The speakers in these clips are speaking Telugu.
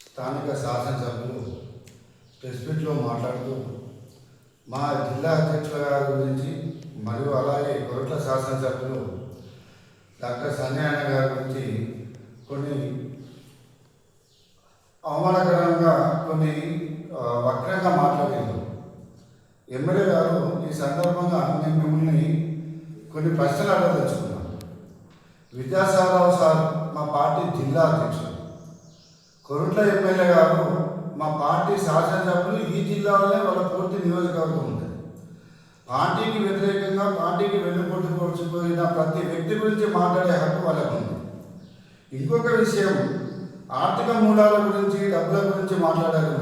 స్థానిక శాసనసభ్యులు ప్రెస్మీట్లో మాట్లాడుతూ మా జిల్లా అధ్యక్షుల గారి గురించి మరియు అలాగే కొరట్ల శాసనసభ్యులు డాక్టర్ సన్యాయన గారి గురించి కొన్ని అవమానకరంగా కొన్ని వక్రంగా మాట్లాడారు. ఎమ్మెల్యే గారు ఈ సందర్భంగా నేను మిమ్మల్ని కొన్ని ప్రశ్నలు అడగదలుచుకున్నాను విద్యాసాగరరావు సార్ మా పార్టీ జిల్లా అధ్యక్షుడు. కొరుట్ల ఎమ్మెల్యే గారు మా పార్టీ శాసనసభ్యులు ఈ జిల్లాలోనే వాళ్ళ పూర్తి నియోజకవర్గం ఉంది. పార్టీకి వ్యతిరేకంగా పార్టీకి వెన్నుపోటు పొడిచిపోయిన ప్రతి వ్యక్తి గురించి మాట్లాడే హక్కు వాళ్ళకు ఉంది. ఇంకొక విషయం ఆర్థిక మూలాల గురించి డబ్బుల గురించి మాట్లాడారు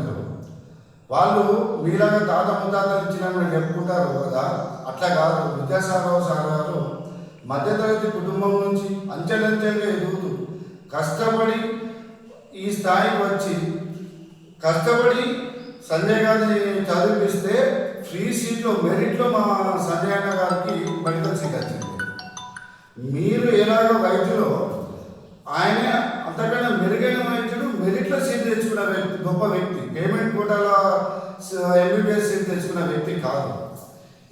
వాళ్ళు మీలాగా తాత ముందాతలు ఇచ్చినామని చెప్పుకుంటారు కదా అట్లా కాదు. విద్యాసాగరరావు సార్ గారు మధ్యతరగతి కుటుంబం నుంచి అంచెలంచెలుగా కష్టపడి ఈ స్థాయికి వచ్చి కష్టపడి సంజయ్ గారిని చదివిపిస్తే ఫ్రీ సీట్లో మెరిట్లో మా సంజయ్ అన్న గారికి మెడికల్ సీట్ వచ్చింది. మీరు ఎలాగో వైద్యులో ఆయన అంతకన్నా మెరుగైన వైద్యుడు మెరిట్లో సీట్ తెచ్చుకున్న వ్యక్తి గొప్ప వ్యక్తి. పేమెంట్ కోటాల ఎంబీబీఎస్ సీట్ తెచ్చుకున్న వ్యక్తి కాదు.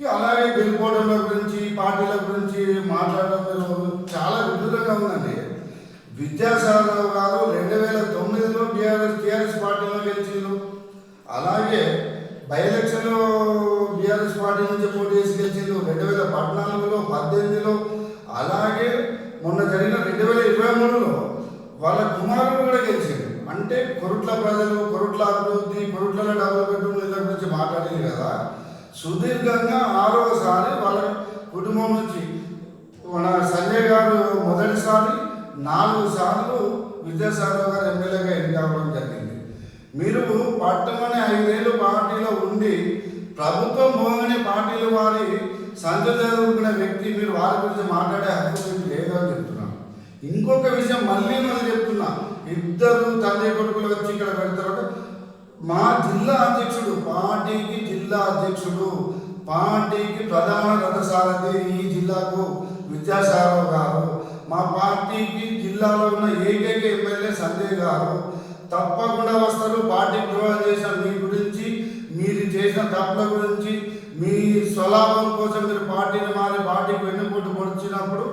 అలాగే గెలుపోవడంల గురించి పార్టీల గురించి మాట్లాడడం చాలా విధులుగా ఉందండి. విద్యాసాగరరావు గారు రెండు వేల తొమ్మిదిలో బీఆర్ఎస్ టీఆర్ఎస్ పార్టీలో గెలిచిండ్రు. అలాగే బై ఎలక్షన్లో బీఆర్ఎస్ పార్టీ నుంచి పోటీ చేసి గెలిచిండ్రు. రెండు వేల పద్నాలుగులో పద్దెనిమిదిలో అలాగే మొన్న జరిగిన రెండు వేల ఇరవై మూడులో వాళ్ళ కుమారుడు కూడా గెలిచిండు. అంటే కొరుట్ల ప్రజలు కొరుట్ల అభివృద్ధి కొరుట్ల డెవలప్మెంట్ బెడ్రూమ్ గురించి మాట్లాడింది కదా. సుదీర్ఘంగా ఆరోసారి వాళ్ళ కుటుంబం నుంచి మన సంజయ్ గారు మొదటిసారి నాలుగు సార్లు విద్యాసాగర్ గారు ఎమ్మెల్యేగా ఎన్నికవడం జరిగింది. మీరు పట్టమని ఐదేళ్ళు పార్టీలో ఉండి ప్రభుత్వం మోగని పార్టీలు వారి సంత జరుగుతున్న వ్యక్తి మీరు వారి గురించి మాట్లాడే హక్కు మీకు చెప్తున్నాను ఇంకొక విషయం మళ్ళీ మళ్ళీ చెప్తున్నా. ఇద్దరు తండ్రి కొడుకులు వచ్చి ఇక్కడ పెడతారు మా జిల్లా అధ్యక్షుడు పార్టీకి జిల్లా అధ్యక్షుడు పార్టీకి ప్రధాన రథసారథి ఈ జిల్లాకు విద్యాసాగర్ గారు మా పార్టీకి జిల్లాలో ఉన్న ఏకైక ఎమ్మెల్యే సంజయ్ గారు. తప్పకుండా వస్తారు. పార్టీ ద్రోహం చేసిన మీ గురించి మీరు చేసిన తప్పుల గురించి మీ స్వలాభం కోసం మీరు పార్టీని మారి పార్టీకి వెన్నుపోటు పొడిచినప్పుడు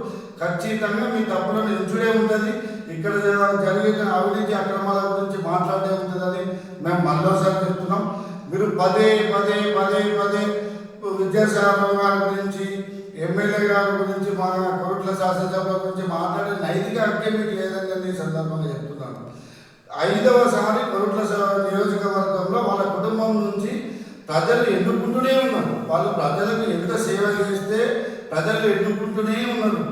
ఖచ్చితంగా మీ తప్పులను ఎంచుడే ఉంటుంది. ఇక్కడ జరిగిన అవినీతి అక్రమాల గురించి మా పదే పదే పదే పదే విద్యాసాగర్ గారి గురించి ఎమ్మెల్యే గారి గురించి మా కోట్ల శాసనసభ గురించి మాట్లాడే నైతిక హక్కే మీకు లేదని నేను ఈ సందర్భంగా చెప్తున్నాను. ఐదవసారి కోట్ల నియోజకవర్గంలో వాళ్ళ కుటుంబం నుంచి ప్రజలు ఎన్నుకుంటూనే ఉన్నారు. వాళ్ళు ప్రజలకు ఎంత సేవ చేస్తే ప్రజలు ఎన్నుకుంటూనే ఉన్నారు.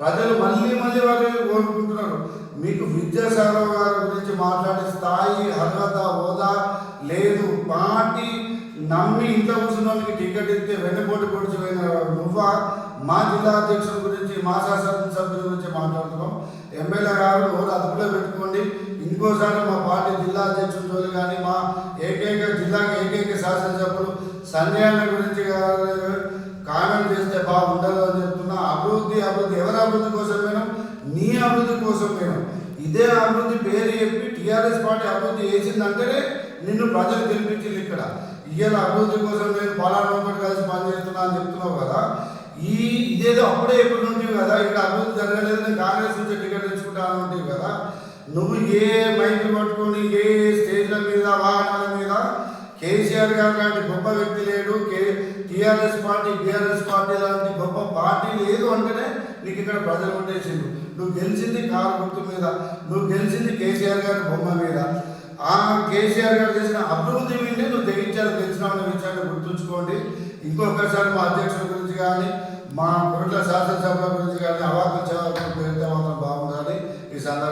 ప్రజలు మళ్ళీ మళ్ళీ వారిని కోరుకుంటున్నారు. మీకు విద్యాసాగర్ గారి గురించి మాట్లాడే స్థాయి అర్హత హోదా లేదు. పార్టీ నమ్మి ఇంట్లో కూర్చున్న వాళ్ళకి టికెట్ ఇస్తే వెన్నుపోటు పొడిచిపోయిన నువ్వా? మా జిల్లా అధ్యక్షుల గురించి మా శాసనసభ్యుల గురించి మాట్లాడుతున్నాం. ఎమ్మెల్యే గారు నోరు అదుపులో పెట్టుకోండి. ఇంకోసారి మా పార్టీ జిల్లా అధ్యక్షులు కానీ మా ఏకైక జిల్లాకి ఏకైక శాసనసభ్యులు సంజయ్ గురించి కామెంట్ చేస్తే బాగుండదు కోసం మేడం. ఇదే అభివృద్ధి పేరు చెప్పి టీఆర్ఎస్ పార్టీ అభివృద్ధి చేసిందంటేనే నిన్ను ప్రజలు గెలిపించింది ఇక్కడ. ఇవాళ అభివృద్ధి కోసం నేను పాలనతో కలిసి పనిచేస్తున్నా అని చెప్తున్నావు కదా. ఈ ఇదేదో అప్పుడే ఎప్పుడు నుండి కదా ఇక్కడ అభివృద్ధి జరగలేదు నేను కాంగ్రెస్ నుంచి టికెట్ తెచ్చుకుంటాను అంటే కదా నువ్వు ఏ మైక్ పట్టుకొని ఏ స్టేజ్ల మీద వాహనాల మీద కేసీఆర్ గారు లాంటి గొప్ప వ్యక్తి లేడు K TRS party BRS party లాంటి గొప్ప పార్టీ లేదు అంటేనే నీకు ఇక్కడ ప్రజలు ఉండేసిండు నువ్వు గెలిచింది కారు గుర్తు మీద నువ్వు గెలిచింది కేసీఆర్ గారి బొమ్మ మీద. ఆ కేసీఆర్ గారు చేసిన అభివృద్ధి మీద నువ్వు తెగించాలి తెలిసిన విషయాన్ని గుర్తుంచుకోండి. ఇంకొకసారి మా అధ్యక్షుల గురించి కానీ మా కొరట్ల శాసనసభ గురించి కానీ అవాకు చవాకులు పెడితే మాత్రం బాగుండాలి. ఈ సందర్భంగా